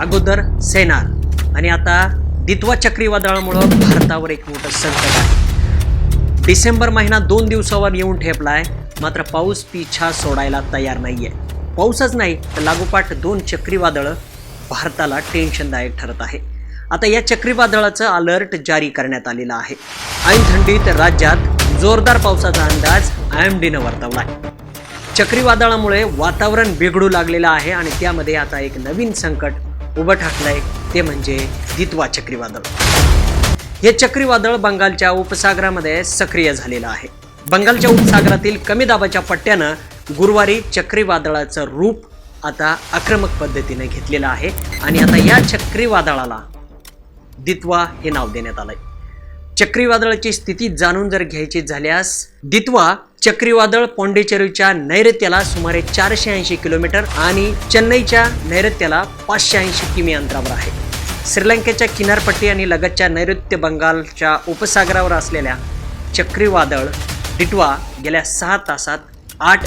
अगोदर सेनार. आणि आता दित्वा चक्रीवादळामुळं भारतावर एक मोठं संकट आहे. डिसेंबर महिना दोन दिवसावर येऊन ठेपलाय मात्र पाऊस पिछा सोडायला तयार नाही आहे पाऊसच नाही तर लागोपाठ दोन चक्रीवादळं भारताला टेन्शनदायक ठरत आहे. आता या चक्रीवादळाचं अलर्ट जारी करण्यात आलेलं आहे. ऐन थंडीत राज्यात जोरदार पावसाचा अंदाज आय एम डीनं वर्तवलाय. चक्रीवादळामुळे वातावरण बिघडू लागलेलं आहे आणि त्यामध्ये आता एक नवीन संकट उभं ठाकलंय ते म्हणजे दित्वा चक्रीवादळ. हे चक्रीवादळ बंगालच्या उपसागरामध्ये सक्रिय झालेलं आहे. बंगालच्या उपसागरातील कमी दाबाच्या पट्ट्यानं गुरुवारी चक्रीवादळाचं रूप आता आक्रमक पद्धतीने घेतलेलं आहे आणि आता या चक्रीवादळाला दित्वा हे नाव देण्यात आलंय. चक्रीवादळाची स्थिती जाणून जर घ्यायची झाल्यास दित्वा चक्रीवादळ पॉंडेचेरीच्या नैऋत्याला सुमारे चारशे ऐंशी किलोमीटर आणि चेन्नईच्या नैऋत्याला पाचशे ऐंशी किमी अंतरावर आहे. श्रीलंकेच्या किनारपट्टी आणि लगतच्या नैऋत्य बंगालच्या उपसागरावर असलेल्या चक्रीवादळ डिटवा गेल्या सहा तासात आठ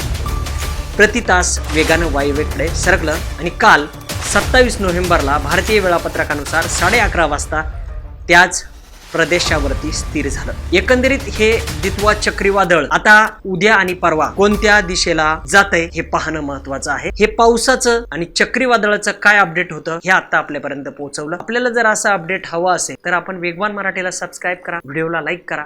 प्रति तास वेगानं वायव्येकडे सरकलं आणि काल सत्तावीस नोव्हेंबरला भारतीय वेळापत्रकानुसार साडे अकरा वाजता त्याच प्रदेशावरती स्थिर झालं. एकंदरीत हे दित्वा चक्रीवादळ आता उद्या आणि परवा कोणत्या दिशेला जातंय हे पाहणं महत्वाचं आहे. हे पावसाचं आणि चक्रीवादळाचं काय अपडेट होतं हे आता आपल्यापर्यंत पोहोचवलं. आपल्याला जर असं अपडेट हवं असेल तर आपण वेगवान मराठीला सबस्क्राईब करा. व्हिडिओला लाईक करा.